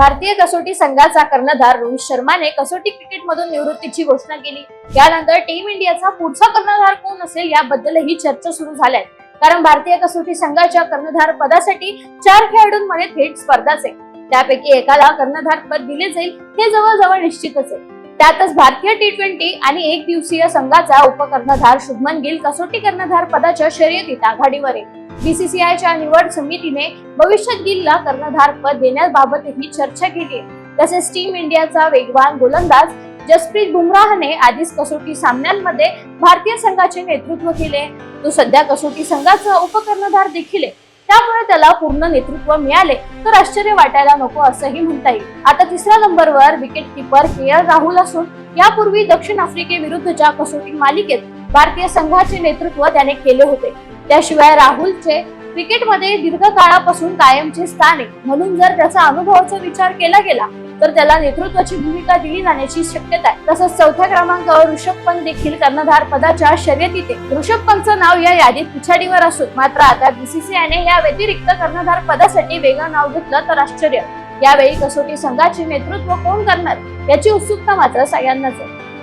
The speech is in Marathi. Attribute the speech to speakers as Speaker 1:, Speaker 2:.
Speaker 1: भारतीय कसोटी संघाचा कर्णधार रोहित शर्माने कसोटी क्रिकेटमधून निवृत्तीची घोषणा केली. त्यानंतर टीम इंडियाचा पुढचा कर्णधार कोण असेल याबद्दलही चर्चा सुरू झाल्या कारण भारतीय कसोटी संघाच्या कर्णधार पदासाठी चार खेळाडूंमध्ये थेट स्पर्धाच आहे. त्यापैकी एकाला कर्णधार पद दिले जाईल हे जवळजवळ निश्चितच आहे. त्यातच भारतीय टी ट्वेंटी आणि एक दिवसीय संघाचा उपकर्णधार शुभमन गिल कसोटी कर्णधार पदाच्या शर्यतीत आघाडीवर आहे. बीसीसीआयच्या निवड समितीने भविष्यात गिलला कर्णधार पद देण्याबाबतही चर्चा केली. तसेच टीम इंडियाचा वेगवान गोलंदाज जसप्रीत बुमराहने आधीच कसोटी सामन्यांमध्ये भारतीय संघाचे नेतृत्व केले. तो सध्या कसोटी संघाचा उपकर्णधार देखील आहे. त्यामुळे त्याला पूर्ण नेतृत्व मिळाले. तर आश्चर्य वाटायला नको असंही म्हणता येईल. आता तिसऱ्या नंबरवर wicket keeper K L Rahul असून यापूर्वी दक्षिण आफ्रिकेविरुद्धच्या कसोटी मालिकेत भारतीय संघाचे नेतृत्व त्याने केले होते. त्याशिवाय राहुलचे क्रिकेटमध्ये दीर्घकाळापासून कायमचे स्थान आहे म्हणून जर त्याचा अनुभवाचा विचार केला गेला तर त्याला नेतृत्वाची भूमिका दिली जाण्याची शक्यता आहे. तसंच चौथ्या क्रमांकावर ऋषभ पंत देखील कर्णधार पदाच्या शर्यतीत ऋषभ पंतचं नाव या यादीत पिछाडीवर असून मात्र आता बीसीसीआयने या व्यतिरिक्त कर्णधार पदासाठी वेगळं नाव घेतलं तर आश्चर्य. यावेळी कसोटी संघाचे नेतृत्व कोण करणार याची उत्सुकता मात्र सगळ्यांनाच आहे.